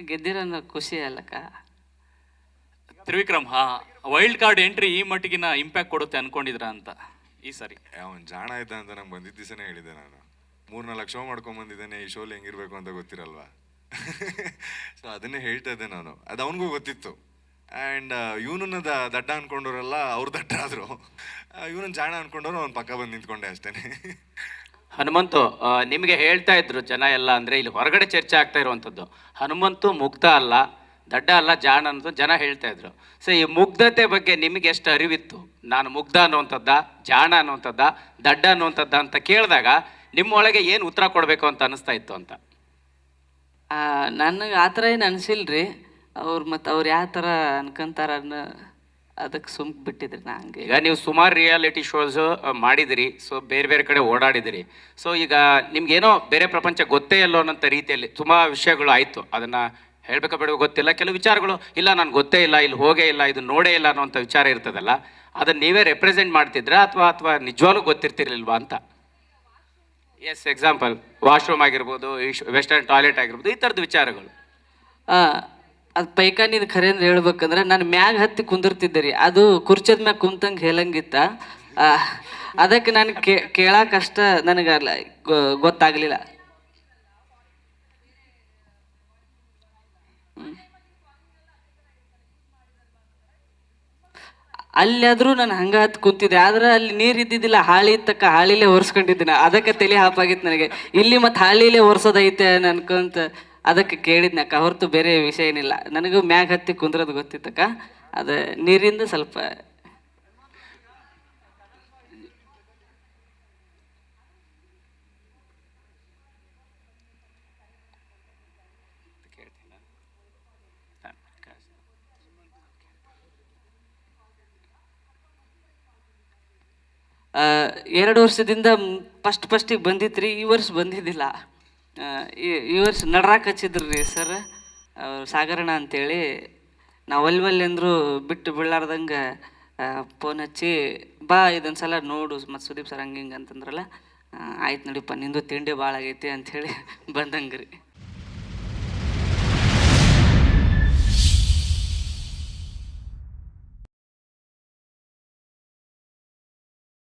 ಗೆದ್ದಿರೋ ಖುಷಿ ಅಲ್ಲಕ್ಕ? ತ್ರಿವಿಕ್ರಮ್ ಹಾ. ವೈಲ್ಡ್ ಕಾರ್ಡ್ ಎಂಟ್ರಿ ಈ ಮಟ್ಟಿಗಿನ ಇಂಪ್ಯಾಕ್ಟ್ ಕೊಡುತ್ತೆ ಅನ್ಕೊಂಡಿದ್ರ ಅಂತ ಈ ಸರಿ. ಅವನ್ ಜಾಣ ಇದ್ದ ಅಂತ ನಂಗೆ ಬಂದಿದ್ದ ದಿವಸನೇ ಹೇಳಿದ್ದೆ ನಾನು. ಮೂರ್ನಾಲ್ಕು ಶೋ ಮಾಡ್ಕೊಂಡ್ ಬಂದಿದ್ದೇನೆ ಈ ಶೋಲಿ ಹೆಂಗಿರ್ಬೇಕು ಅಂತ ಗೊತ್ತಿರಲ್ವಾ? ಸೊ ಅದನ್ನೇ ಹೇಳ್ತಾ ಇದ್ದೆ ನಾನು. ಅದು ಅವನಿಗೂ ಗೊತ್ತಿತ್ತು. ಆ್ಯಂಡ್ ಇವನನ್ನ ದಡ್ಡ ಅನ್ಕೊಂಡವ್ರೆಲ್ಲ ಅವ್ರು ದಡ್ಡ ಆದರು ಇವನನ್ನ ಜಾಣ ಅನ್ಕೊಂಡವ್ರು ಅವ್ನ ಪಕ್ಕ ಬಂದು ನಿಂತ್ಕೊಂಡೆ ಅಷ್ಟೇನೆ. ಹನುಮಂತು ನಿಮಗೆ ಹೇಳ್ತಾ ಇದ್ರು ಜನ ಎಲ್ಲ ಅಂದರೆ ಇಲ್ಲಿ ಹೊರಗಡೆ ಚರ್ಚೆ ಆಗ್ತಾ ಇರುವಂಥದ್ದು. ಹನುಮಂತು ಮುಗ್ಧ ಅಲ್ಲ, ದಡ್ಡ ಅಲ್ಲ ಜಾಣ ಅಂತ ಜನ ಹೇಳ್ತಾ ಇದ್ರು. ಸೊ ಈ ಮುಗ್ಧತೆ ಬಗ್ಗೆ ನಿಮಗೆ ಎಷ್ಟು ಅರಿವಿತ್ತು? ನಾನು ಮುಗ್ಧ ಅನ್ನುವಂಥದ್ದ, ಜಾಣ ಅನ್ನುವಂಥದ್ದ, ದಡ್ಡ ಅನ್ನುವಂಥದ್ದ ಅಂತ ಕೇಳಿದಾಗ ನಿಮ್ಮೊಳಗೆ ಏನು ಉತ್ತರ ಕೊಡಬೇಕು ಅಂತ ಅನಿಸ್ತಾ ಇತ್ತು ಅಂತ? ನನಗೆ ಆ ಥರ ಏನು ಅನಿಸಿಲ್ರಿ. ಅವ್ರು ಮತ್ತು ಅವ್ರು ಯಾವ ಥರ ಅನ್ಕೊಂತಾರ ಅನ್ನೋ ಅದಕ್ಕೆ ಸುಮ್ ಬಿಟ್ಟಿದ್ರಿ ನಾ ಹಂಗೆ. ಈಗ ನೀವು ಸುಮಾರು ರಿಯಾಲಿಟಿ ಶೋಸ್ ಮಾಡಿದಿರಿ ಸೊ ಬೇರೆ ಬೇರೆ ಕಡೆ ಓಡಾಡಿದಿರಿ. ಸೊ ಈಗ ನಿಮ್ಗೇನೋ ಬೇರೆ ಪ್ರಪಂಚ ಗೊತ್ತೇ ಇಲ್ಲೋ ಅನ್ನೋಂಥ ರೀತಿಯಲ್ಲಿ ತುಂಬ ವಿಷಯಗಳು ಆಯಿತು. ಅದನ್ನು ಹೇಳಬೇಕಾ ಬೇಡ ಗೊತ್ತಿಲ್ಲ. ಕೆಲವು ವಿಚಾರಗಳು ಇಲ್ಲ ನಾನು ಗೊತ್ತೇ ಇಲ್ಲ ಇಲ್ಲಿ ಹೋಗೇ ಇಲ್ಲ ಇದು ನೋಡೇ ಇಲ್ಲ ಅನ್ನೋಂಥ ವಿಚಾರ ಇರ್ತದಲ್ಲ ಅದನ್ನು ನೀವೇ ರೆಪ್ರೆಸೆಂಟ್ ಮಾಡ್ತಿದ್ರಾ ಅಥವಾ ಅಥವಾ ನಿಜವಾಗ್ಲೂ ಗೊತ್ತಿರ್ತಿರ್ಲಿಲ್ವಾ ಅಂತ? ಎಸ್ ಎಕ್ಸಾಂಪಲ್ ವಾಶ್ರೂಮ್ ಆಗಿರ್ಬೋದು ವೆಸ್ಟರ್ನ್ ಟಾಯ್ಲೆಟ್ ಆಗಿರ್ಬೋದು ಈ ಥರದ ವಿಚಾರಗಳು. ಅದು ಪೈಖಾನಿದು ಖರೆ ಅಂದ್ರೆ ಹೇಳ್ಬೇಕಂದ್ರೆ ನಾನು ಮ್ಯಾಗ ಹತ್ತಿ ಕುಂದಿರ್ತಿದ್ದೆ ರೀ ಅದು ಕುರ್ಚದ ಮ್ಯಾಗ ಕುಂತಂಗೆ ಹೇಳಂಗಿತ್ತ. ಅದಕ್ಕೆ ನಾನು ಕೇಳಾಕಷ್ಟ ನನಗೆ ಅಲ್ಲ ಗೊ- ಗೊತ್ತಾಗ್ಲಿಲ್ಲ. ಅಲ್ಲಿ ಅಲ್ಲಾದ್ರೂ ನಾನು ಹಂಗ ಹತ್ತು ಕುಂತಿದ್ದೆ. ಆದ್ರೆ ಅಲ್ಲಿ ನೀರು ಇದ್ದಿದ್ದಿಲ್ಲ, ಹಾಳಿ ತಕ್ಕ ಹಾಳಿಲೇ ಒರೆಸ್ಕೊಂಡಿದ್ದೆ ನಾ. ಅದಕ್ಕೆ ತಲೆ ಹಾಪಾಗಿತ್ತು ನನಗೆ. ಇಲ್ಲಿ ಮತ್ತೆ ಹಾಳಿಲೇ ಒರೆಸೋದೈತೆ ಅನ್ಕೊಂತ ಅದಕ್ಕೆ ಕೇಳಿದ್ನಕ್ಕ, ಹೊರತು ಬೇರೆ ವಿಷಯ ಏನಿಲ್ಲ. ನನಗೂ ಮ್ಯಾಗ ಹತ್ತಿ ಕುಂದ್ರದು ಗೊತ್ತಿತ್ತಕ್ಕ. ಅದು ನೀರಿಂದ ಸ್ವಲ್ಪ ಎರಡು ವರ್ಷದಿಂದ ಫಸ್ಟ್ ಫಸ್ಟಿಗೆ ಬಂದಿತ್ತು ಈ ವರ್ಷ ಬಂದಿದ್ದಿಲ್ಲ. ಈ ವರ್ಷ ನಡ್ರಾಕ್ ಹಚ್ಚಿದ್ರು ರೀ ಸರ್ ಸಾಗರಣ ಅಂತೇಳಿ. ನಾವು ಅಂದರು ಬಿಟ್ಟು ಬೀಳಾರ್ದಂಗೆ ಫೋನ್ ಹಚ್ಚಿ, ಬಾ ಇದೊಂದು ಸಲ ನೋಡು ಮತ್ತು ಸುದೀಪ್ ಸರ್ ಹಂಗೆ ಹಿಂಗೆ ಅಂತಂದ್ರಲ್ಲ ಆಯ್ತು ನಡಿಪ್ಪ, ನಿಂದು ತಿಂಡಿ ಭಾಳ ಆಗೈತಿ ಅಂಥೇಳಿ ಬಂದಂಗೆ ರೀ